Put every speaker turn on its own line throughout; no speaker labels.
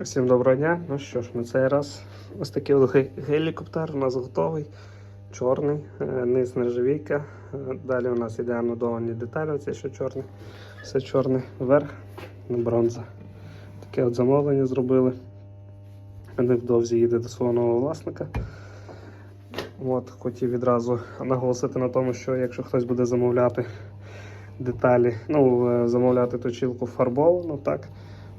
Всім доброго дня. Ну що ж, на цей раз ось такий от гелікоптер у нас готовий. Чорний, е, низ нержавійка. Е, Далі у нас іде анодовані деталі, це що чорне. Все чорне, верх бронза. Таке от замовлення зробили. Невдовзі їде до свого нового власника. От, хотів відразу наголосити на тому, що якщо хтось буде замовляти деталі, ну, е, замовляти точилку фарбовану, так,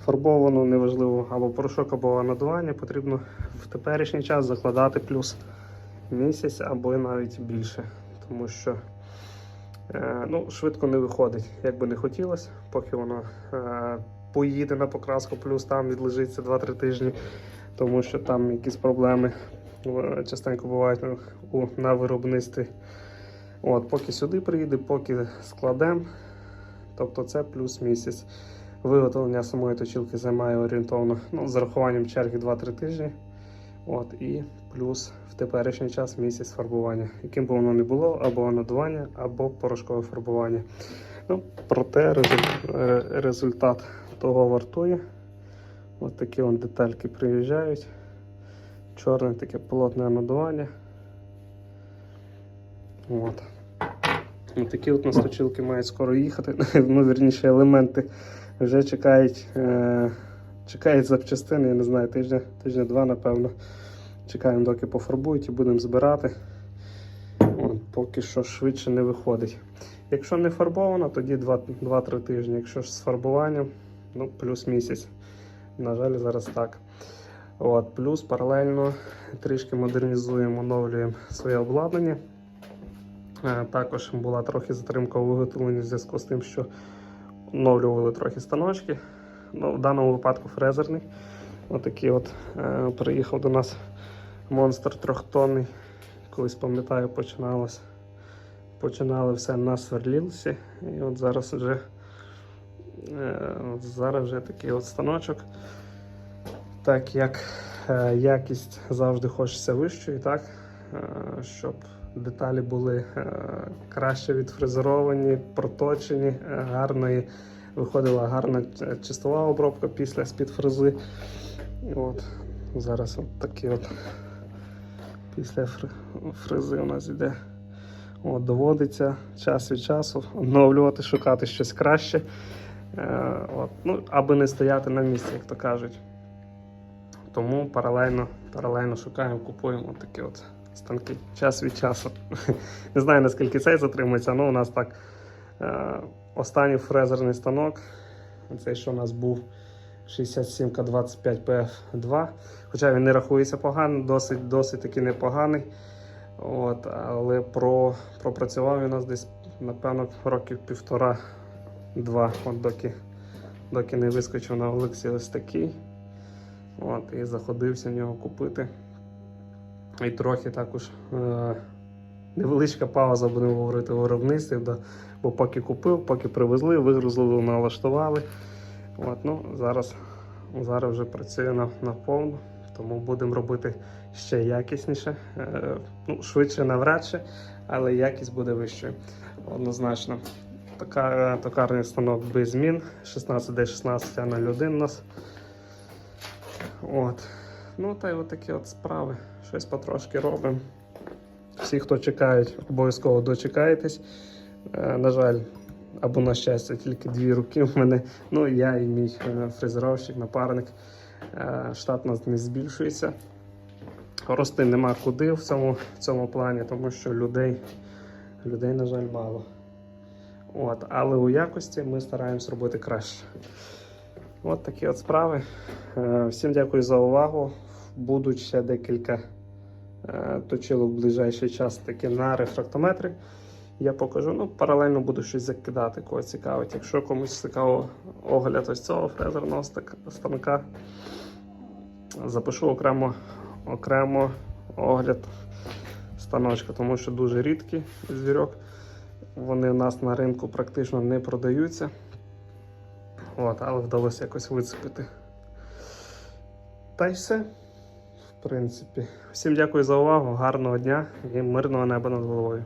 фарбовану, неважливо, або порошок, або надування, потрібно в теперішній час закладати плюс місяць або навіть більше. Тому що е, ну, швидко не виходить, як би не хотілося, поки воно е, поїде на покраску, плюс там відлежиться 2-3 тижні, тому що там якісь проблеми е, частенько бувають на, виробництві. От, поки сюди приїде, поки складемо, тобто це плюс місяць. Виготовлення самої точилки займає орієнтовно ну, з рахуванням черги 2-3 тижні. От, і плюс в теперішній час місяць фарбування, яким би воно не було, або надування, або порошкове фарбування. Ну, проте е, результат того вартує. От такі вон детальки приїжджають. Чорне таке полотне надування. От. От такі от у нас точилки мають скоро їхати. ну, вірніше, елементи вже чекають, е, чекають запчастини, я не знаю, тижня, тижня два, напевно. Чекаємо, доки пофарбують і будемо збирати. От, поки що швидше не виходить. Якщо не фарбовано, тоді 2-3 тижні. Якщо ж з фарбуванням, ну, плюс місяць. На жаль, зараз так. От, плюс паралельно трішки модернізуємо, оновлюємо своє обладнання. Е, Також була трохи затримка у виготовленні в зв'язку з тим, що оновлювали трохи станочки. Ну, в даному випадку фрезерний. Отакий от е, приїхав до нас монстр трьохтонний. Колись пам'ятаю, починалось. Починали все на сверлілці. І от зараз вже е, зараз вже такий от станочок. Так як е, якість завжди хочеться вищої, так? Е, щоб деталі були е, краще відфрезеровані, проточені, е, гарної, виходила гарна чистова обробка після з-під фрези. От зараз от такі от після фр- фрези у нас йде. От, доводиться час від часу оновлювати, шукати щось краще. Е, от, ну, аби не стояти на місці, як то кажуть. Тому паралельно, паралельно шукаємо, купуємо от такі от станки час від часу. Не знаю наскільки цей затримується, але у нас так. Е, останній фрезерний станок, цей, що у нас був 67К25PF2. Хоча він не рахується погано, досить досить таки непоганий. От, але про, пропрацював він у нас десь, напевно, років півтора-два, от доки, доки не вискочив на Олексі ось такий. От, і заходився в нього купити. І трохи також е, невеличка пауза, будемо говорити, у виробництві. Да, бо поки купив, поки привезли, вигрузили, налаштували. От, ну, зараз, зараз вже працює на, на повну, тому будемо робити ще якісніше. Е, ну, швидше навряд чи, але якість буде вищою. Однозначно. Така, токарний станок без змін. 16D16 А01 у нас. От. Ну, та й от такі от справи. Щось потрошки робимо. Всі, хто чекають, обов'язково дочекаєтесь. Е, на жаль, або на щастя, тільки дві руки в мене. Ну, я і мій е, фрезеровщик, напарник. Е, штат нас не збільшується. Рости нема куди в цьому, в цьому плані, тому що людей, людей, на жаль, мало. От, але у якості ми стараємось робити краще. От такі от справи. Всім дякую за увагу. Будуть ще декілька е, точилок в ближайший час таки на рефрактометри. Я покажу. Ну, паралельно буду щось закидати, кого цікавить. Якщо комусь цікаво огляд ось цього фрезерного станка, запишу окремо, окремо огляд станочка, тому що дуже рідкі звірок. Вони в нас на ринку практично не продаються. От, але вдалося якось вицепити. Та й все. Принципі. Всім дякую за увагу, гарного дня і мирного неба над головою.